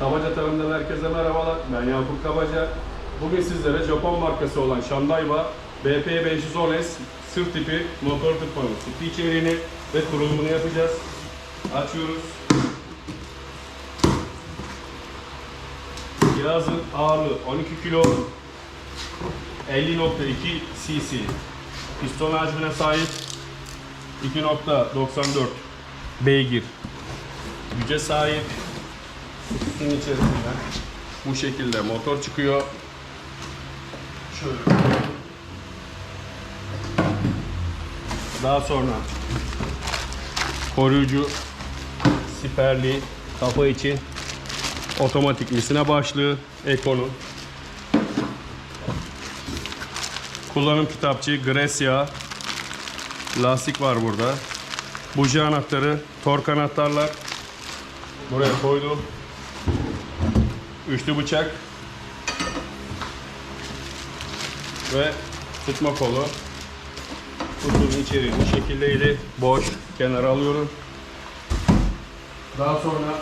Kabaca Tarım'dan herkese merhabalar. Ben Yakup Kabaca. Bugün sizlere Japon markası olan Shandaiwa BP 510S sırt tipi motor tıkmanın sütü içeriğini ve kurulumunu yapacağız. Açıyoruz. Cihazın ağırlığı 12 kilo 50.2 cc piston hacmine sahip 2.94 beygir güce sahip kutusunun içerisinden bu şekilde motor çıkıyor. Şöyle. Daha sonra koruyucu siperli kafa için otomatik misine başlığı Eko'nun kullanım kitapçığı Grecia. Lastik var burada. Buji anahtarı tork anahtarlar buraya koydum üçlü bıçak. Ve tutma kolu. Kutunun içeriği bu şekildeydi. Boş kenara alıyorum. Daha sonra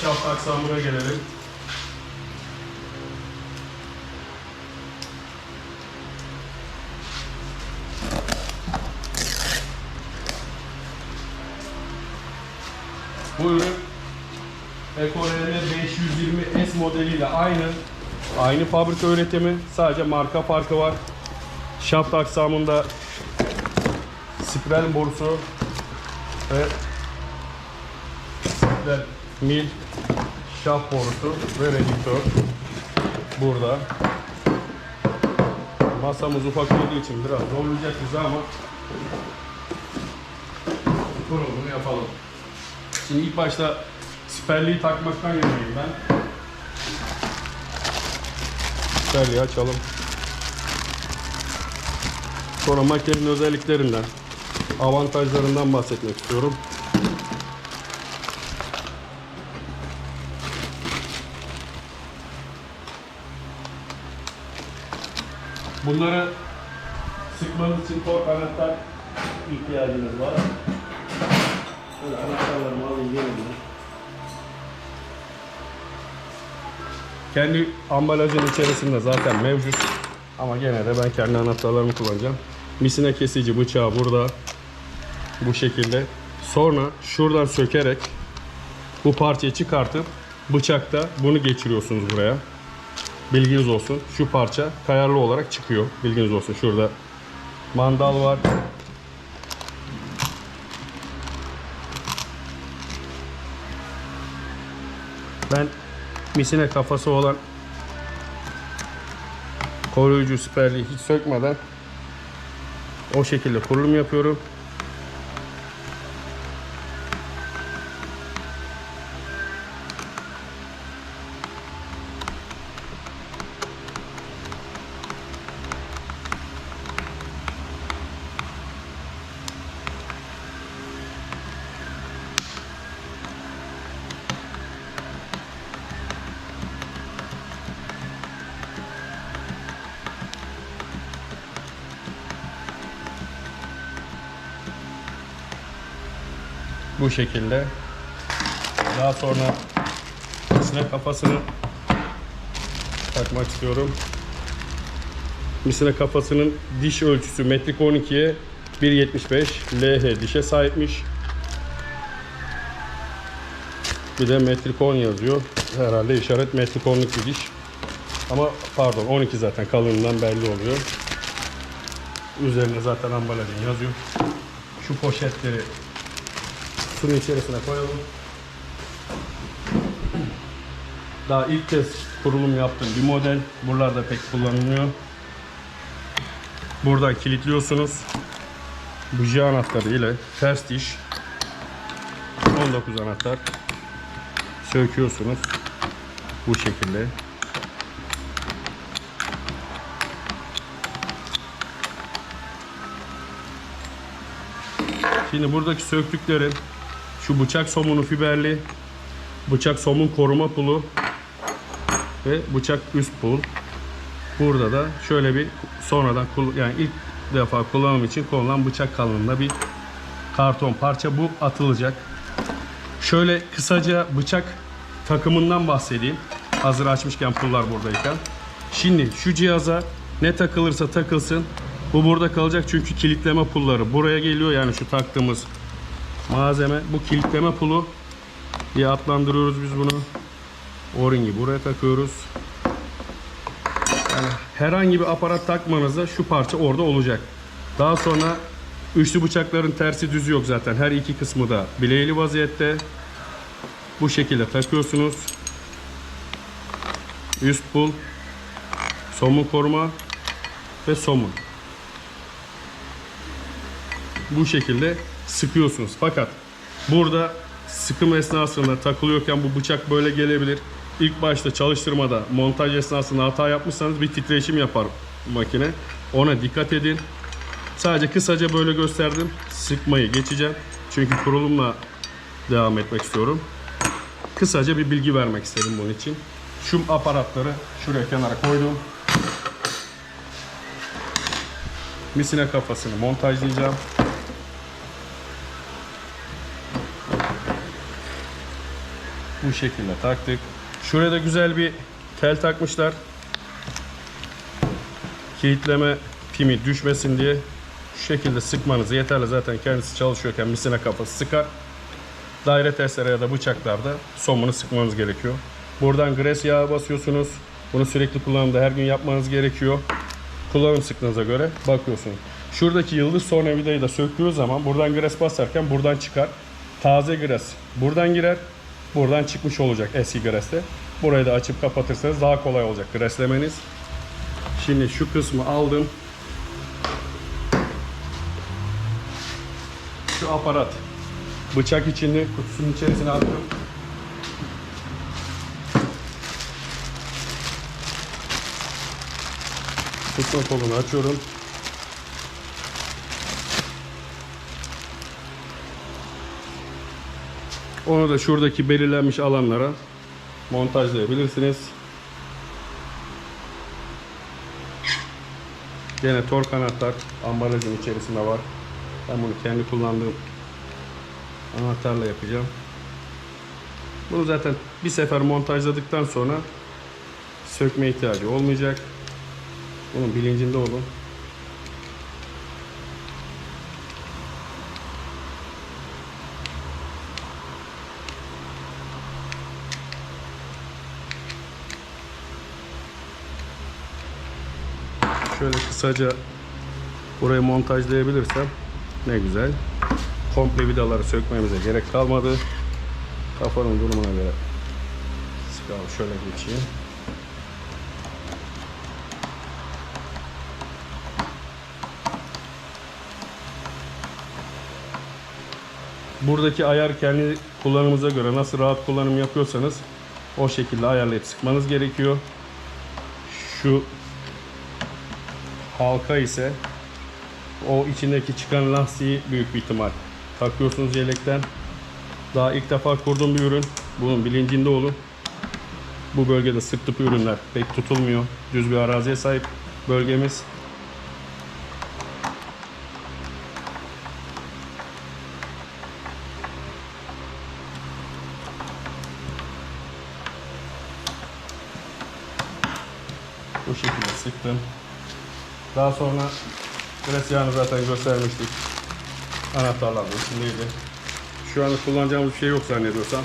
şaft aksamına gelelim. Bu ürün Ecorene 520S modeliyle aynı. Aynı fabrika üretimi. Sadece marka farkı var. Şaft aksamında spiral borusu ve spiral mil şaft borusu ve redüktör burada. Masamız ufak olduğu için biraz zorlayacak bizi ama kurulumunu yapalım. Şimdi ilk başta siperliği takmaktan yanayım ben. Siperliği açalım. Sonra makinenin özelliklerinden, avantajlarından bahsetmek istiyorum. Bunları sıkmanız için tork anahtar ihtiyacınız var. Şöyle anahtarlarımı alayım gelin. Kendi ambalajın içerisinde zaten mevcut. Ama gene de ben kendi anahtarlarımı kullanacağım. Misine kesici bıçağı burada. Bu şekilde. Sonra şuradan sökerek bu parçayı çıkartıp bıçakta bunu geçiriyorsunuz buraya. Bilginiz olsun. Şu parça kayarlı olarak çıkıyor. Bilginiz olsun. Şurada mandal var. Ben misine kafası olan koruyucu siperliği hiç sökmeden o şekilde kurulum yapıyorum. Bu şekilde. Daha sonra misine kafasını takmak istiyorum. Misine kafasının diş ölçüsü metrik 12'ye 1.75 LH dişe sahipmiş. Bir de metrik 10 yazıyor. Herhalde işaret metrik 10'luk bir diş. Ama pardon 12 zaten kalınlığından belli oluyor. Üzerine zaten ambalajın yazıyor. Şu poşetleri Şunun içerisine koyalım. Daha ilk kez kurulum yaptığım bir model. Buralarda pek kullanılmıyor. Buradan kilitliyorsunuz. Buji anahtarı ile ters diş 19 anahtar söküyorsunuz. Bu şekilde. Şimdi buradaki söktüklerin şu bıçak somunu fiberli, bıçak somun koruma pulu ve bıçak üst pul. Burada da şöyle bir sonradan yani ilk defa kullanım için kullanılan bıçak kalınlığında bir karton parça bu atılacak. Şöyle kısaca bıçak takımından bahsedeyim. Hazır açmışken pullar buradayken. Şimdi şu cihaza ne takılırsa takılsın. Bu burada kalacak çünkü kilitleme pulları buraya geliyor. Yani şu taktığımız malzeme. Bu kilitleme pulu diye adlandırıyoruz biz bunu. O-ringi buraya takıyoruz. Yani herhangi bir aparat takmanızda şu parça orada olacak. Daha sonra üçlü bıçakların tersi düzü yok zaten. Her iki kısmı da bileğli vaziyette. Bu şekilde takıyorsunuz. Üst pul, somun koruma ve somun. Bu şekilde sıkıyorsunuz. Fakat burada sıkım esnasında takılıyorken bu bıçak böyle gelebilir. İlk başta çalıştırmada montaj esnasında hata yapmışsanız bir titreşim yapar makine. Ona dikkat edin. Sadece kısaca böyle gösterdim. Sıkmayı geçeceğim. Çünkü kurulumla devam etmek istiyorum. Kısaca bir bilgi vermek istedim bunun için. Şu aparatları şuraya kenara koydum. Misine kafasını montajlayacağım. Bu şekilde taktık. Şuraya da güzel bir tel takmışlar. Kilitleme pimi düşmesin diye şu şekilde sıkmanız yeterli. Zaten kendisi çalışıyorken misine kafası sıkar. Daire testere ya da bıçaklarda somunu sıkmanız gerekiyor. Buradan gres yağı basıyorsunuz. Bunu sürekli kullanımda her gün yapmanız gerekiyor. Kullanım sıklığınıza göre bakıyorsunuz. Şuradaki yıldız tornavidayı da söktüğü zaman buradan gres basarken buradan çıkar. Taze gres buradan girer. Buradan çıkmış olacak eski greste. Burayı da açıp kapatırsanız daha kolay olacak greslemeniz. Şimdi şu kısmı aldım. Şu aparat bıçak içinde kutusunun içerisine attım. Tutma kolunu açıyorum. Onu da şuradaki belirlenmiş alanlara montajlayabilirsiniz. Gene tork anahtar ambalajın içerisinde var. Ben bunu kendi kullandığım anahtarla yapacağım. Bunu zaten bir sefer montajladıktan sonra sökme ihtiyacı olmayacak. Bunun bilincinde olun. Şöyle kısaca burayı montajlayabilirsem ne güzel. Komple vidaları sökmemize gerek kalmadı. Kafanın durumuna göre sıkalım şöyle geçeyim. Buradaki ayar kendi kullanımıza göre nasıl rahat kullanım yapıyorsanız o şekilde ayarlayıp sıkmanız gerekiyor. Şu halka ise o içindeki çıkan lastiği büyük bir ihtimal takıyorsunuz yelekten. Daha ilk defa kurduğum bir ürün. Bunun bilincinde olun. Bu bölgede sık tip ürünler pek tutulmuyor. Düz bir araziye sahip bölgemiz. Bu şekilde sıktım. Daha sonra gres yağını zaten göstermiştik. Anahtarlar da içindeydi. Şu anda kullanacağımız bir şey yok zannediyorsam.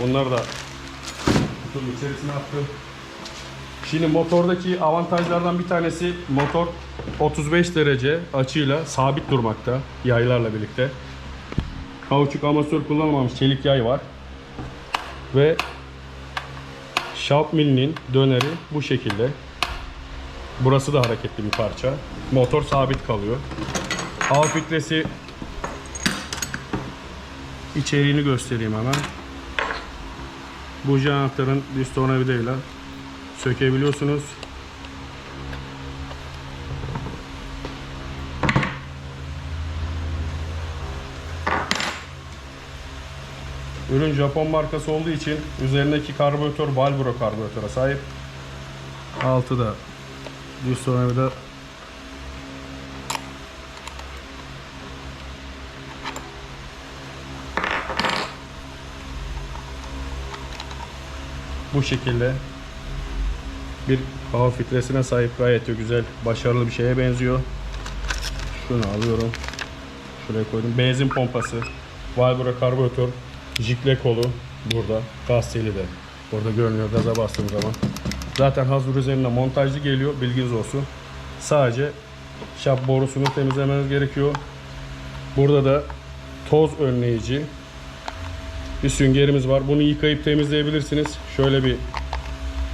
Bunları da kutunun içerisine attım. Şimdi motordaki avantajlardan bir tanesi motor 35 derece açıyla sabit durmakta yaylarla birlikte. Kauçuk amatör kullanılmamış çelik yay var. Ve Sharp millinin döneri bu şekilde. Burası da hareketli bir parça. Motor sabit kalıyor. Hava filtresi içeriğini göstereyim hemen. Buji anahtarın düz tornavidayla sökebiliyorsunuz. Ürün Japon markası olduğu için üzerindeki karbüratör Valbro karbüratöre sahip. Altı da düz tornavida bu şekilde bir hava filtresine sahip gayet de güzel, başarılı bir şeye benziyor. Şunu alıyorum. Şuraya koydum. Benzin pompası, valvura karbüratör, jikle kolu burada. Gaz teli de burada görünüyor gaza bastığım zaman. Zaten hazır üzerine montajlı geliyor. Bilginiz olsun. Sadece şap borusunu temizlemeniz gerekiyor. Burada da toz önleyici bir süngerimiz var. Bunu yıkayıp temizleyebilirsiniz. Şöyle bir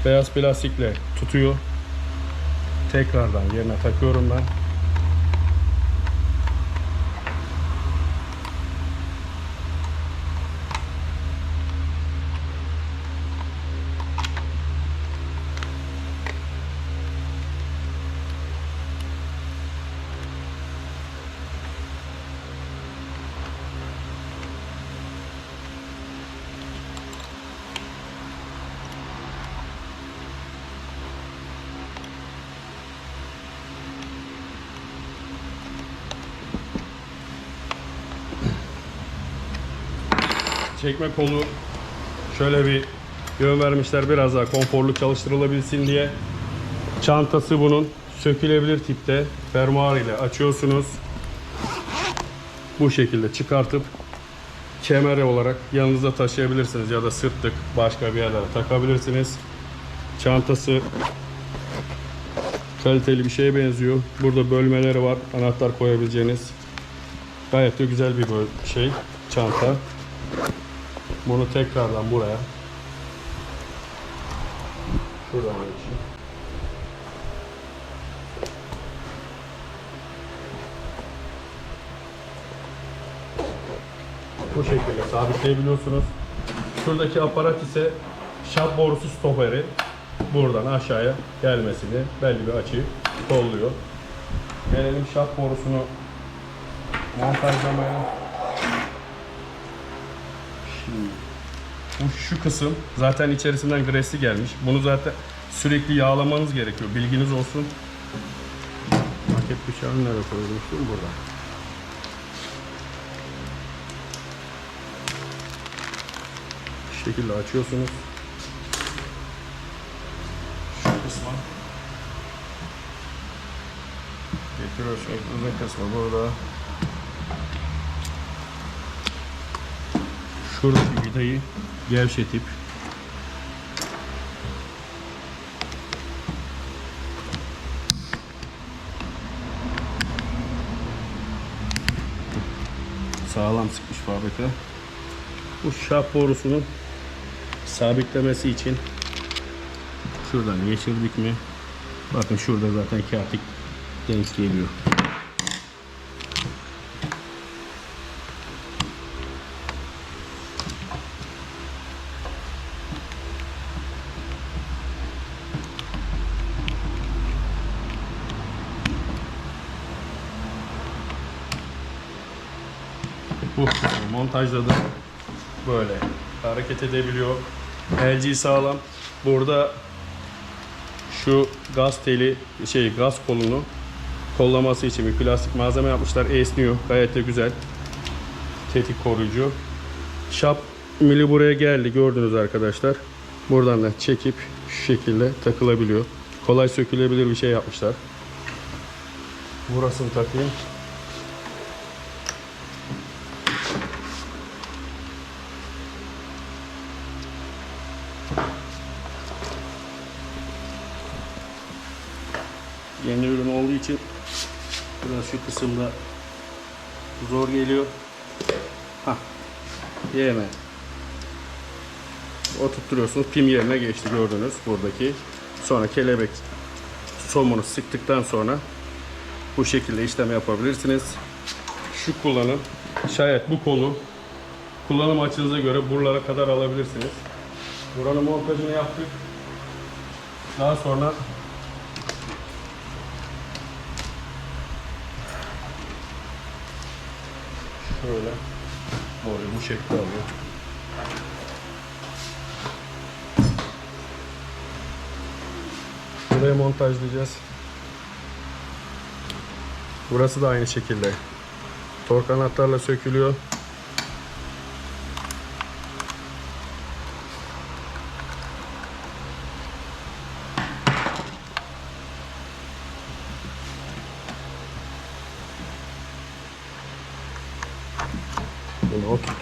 beyaz plastikle tutuyor. Tekrardan yerine takıyorum ben. Çekme kolu şöyle bir yön vermişler biraz daha konforlu çalıştırılabilsin diye. Çantası bunun sökülebilir tipte fermuar ile açıyorsunuz. Bu şekilde çıkartıp kemer olarak yanınızda taşıyabilirsiniz ya da sırtlık başka bir yerlere takabilirsiniz. Çantası kaliteli bir şeye benziyor. Burada bölmeleri var. Anahtar koyabileceğiniz. Gayet de güzel bir şey çanta. Bunu tekrardan buraya. Şuradan geçeyim. Bu şekilde sabitleyebiliyorsunuz. Şuradaki aparat ise şap borusu stoperi. Buradan aşağıya gelmesini belli bir açıyı kolluyor. Gelelim şap borusunu montajlamaya. Şimdi bu şu kısım zaten içerisinden gresi gelmiş. Bunu zaten sürekli yağlamanız gerekiyor. Bilginiz olsun. Market bıçağını nereye koymuştum? Burada. Bu şekilde açıyorsunuz. Şu kısma getiriyorsunuz. Uzun kısmı burada. Şuradaki vidayı gevşetip sağlam sıkmış fabrika. Bu şap borusunun sabitlemesi için şuradan geçirdik mi? Bakın şurada zaten kağıt denk geliyor. Bu montajladım. Böyle hareket edebiliyor. LG sağlam. Burada şu gaz teli şey gaz kolunu kollaması için bir plastik malzeme yapmışlar. Esniyor. Gayet de güzel. Tetik koruyucu. Şap mili buraya geldi. Gördünüz arkadaşlar. Buradan da çekip şu şekilde takılabiliyor. Kolay sökülebilir bir şey yapmışlar. Burasını takayım. Kısımda zor geliyor. Ha, yeme. Oturtturuyorsunuz. Pim yerine geçti gördünüz buradaki. Sonra kelebek somunu sıktıktan sonra bu şekilde işlem yapabilirsiniz. Şu kullanım şayet bu kolu kullanım açınıza göre buralara kadar alabilirsiniz. Buranın montajını yaptık. Daha sonra Şöyle. Böyle bu şekilde alıyor. Buraya montajlayacağız. Burası da aynı şekilde. Tork anahtarla sökülüyor.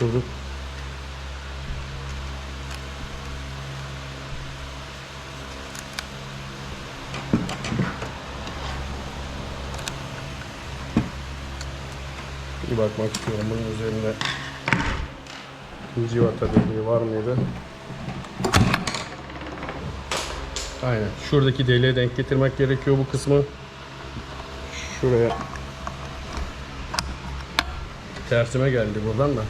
Bunu oturturduk. Bir bakmak istiyorum bunun üzerinde civata deliği var mıydı? Aynen. Şuradaki deliğe denk getirmek gerekiyor bu kısmı. Şuraya tersime geldi buradan da.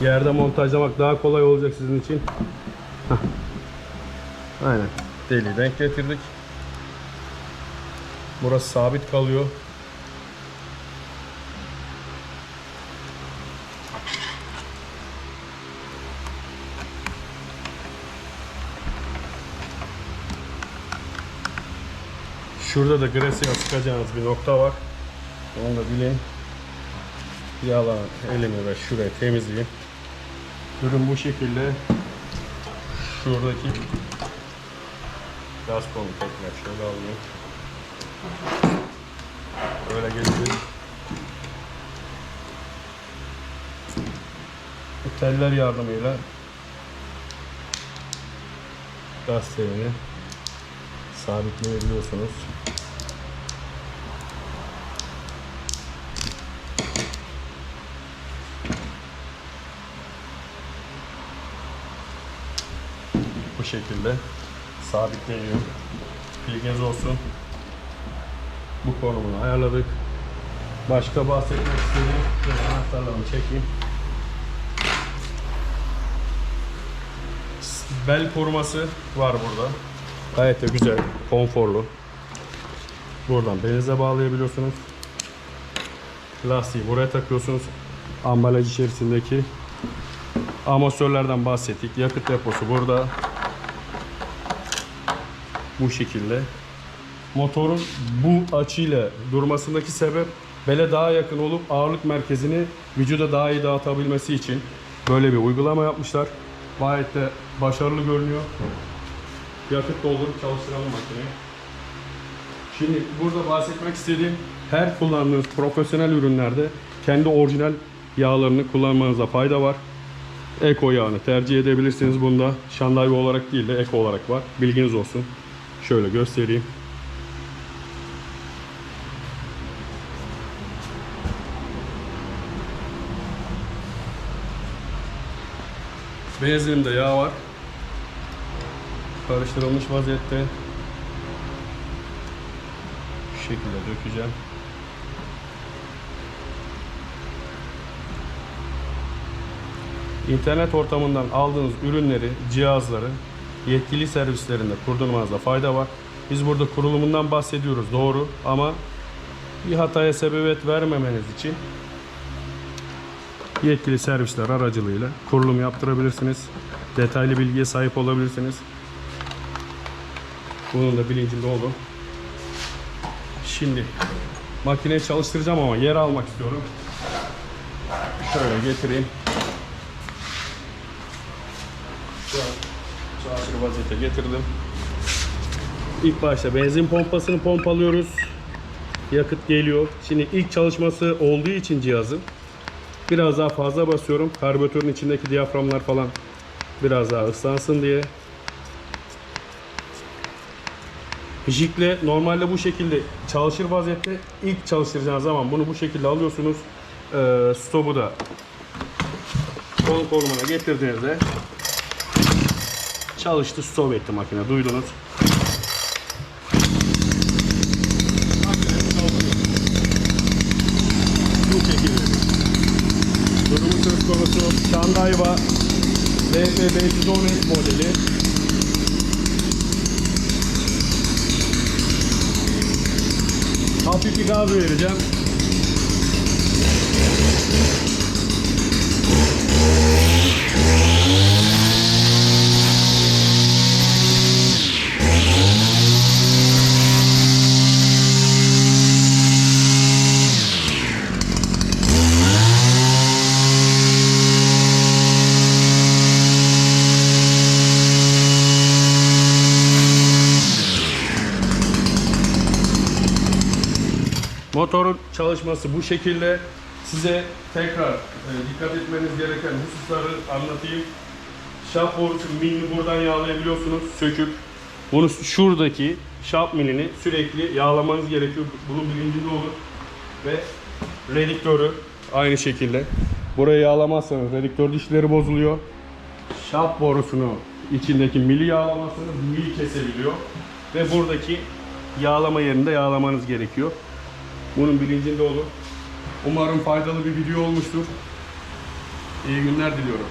Yerde montajlamak daha kolay olacak sizin için. Hah. Aynen. Deliği denk getirdik. Burası sabit kalıyor. Şurada da Gracia sıkacağınız bir nokta var. Onu da bilin. Yalan elimi ve şurayı temizleyeyim. Ürün bu şekilde. Şuradaki gaz kolu tekrar şöyle alayım. Böyle. Bu teller yardımıyla gaz telini sabitleyebiliyorsunuz. Şekilde sabitleniyor. Bilginiz olsun. Bu konumunu ayarladık. Başka bahsetmek istediğim şöyle anahtarlarımı çekeyim. Bel koruması var burada. Gayet de güzel, konforlu. Buradan belize bağlayabiliyorsunuz. Lastiği buraya takıyorsunuz. Ambalaj içerisindeki amasörlerden bahsettik. Yakıt deposu burada. Bu şekilde. Motorun bu açıyla durmasındaki sebep bele daha yakın olup ağırlık merkezini vücuda daha iyi dağıtabilmesi için böyle bir uygulama yapmışlar. Gayet de başarılı görünüyor. Yakıt doldurup çalıştıralım makineyi. Şimdi burada bahsetmek istediğim her kullandığınız profesyonel ürünlerde kendi orijinal yağlarını kullanmanıza fayda var. Eko yağını tercih edebilirsiniz bunda. Şandayva olarak değil de eko olarak var. Bilginiz olsun. Şöyle göstereyim. Benzinimde yağ var. Karıştırılmış vaziyette. Şu şekilde dökeceğim. İnternet ortamından aldığınız ürünleri, cihazları yetkili servislerinde kurdurmanızda fayda var. Biz burada kurulumundan bahsediyoruz doğru ama bir hataya sebebiyet vermemeniz için yetkili servisler aracılığıyla kurulum yaptırabilirsiniz. Detaylı bilgiye sahip olabilirsiniz. Bunun da bilincinde olun. Şimdi makineyi çalıştıracağım ama yer almak istiyorum. Şöyle getireyim. Şu an vaziyete getirdim. İlk başta benzin pompasını pompalıyoruz. Yakıt geliyor. Şimdi ilk çalışması olduğu için cihazın biraz daha fazla basıyorum. Karbüratörün içindeki diyaframlar falan biraz daha ıslansın diye. Jikle normalde bu şekilde çalışır vaziyette ilk çalıştıracağınız zaman bunu bu şekilde alıyorsunuz. Ee, stopu da kol konumuna getirdiğinizde çalıştı stop etti makine duydunuz. Bu şekilde. Durumu söz konusu Şandayva LP510S modeli. Hafif bir gaz vereceğim. Motorun çalışması bu şekilde. Size tekrar e, dikkat etmeniz gereken hususları anlatayım. Şap borusun milini buradan yağlayabiliyorsunuz söküp. Bunu şuradaki şap milini sürekli yağlamanız gerekiyor. Bunun bilincinde olun. Ve rediktörü aynı şekilde. Burayı yağlamazsanız rediktör dişleri bozuluyor. Şap borusunu içindeki mili yağlamazsanız mil kesebiliyor. Ve buradaki yağlama yerinde yağlamanız gerekiyor. Bunun bilincinde olun. Umarım faydalı bir video olmuştur. İyi günler diliyorum.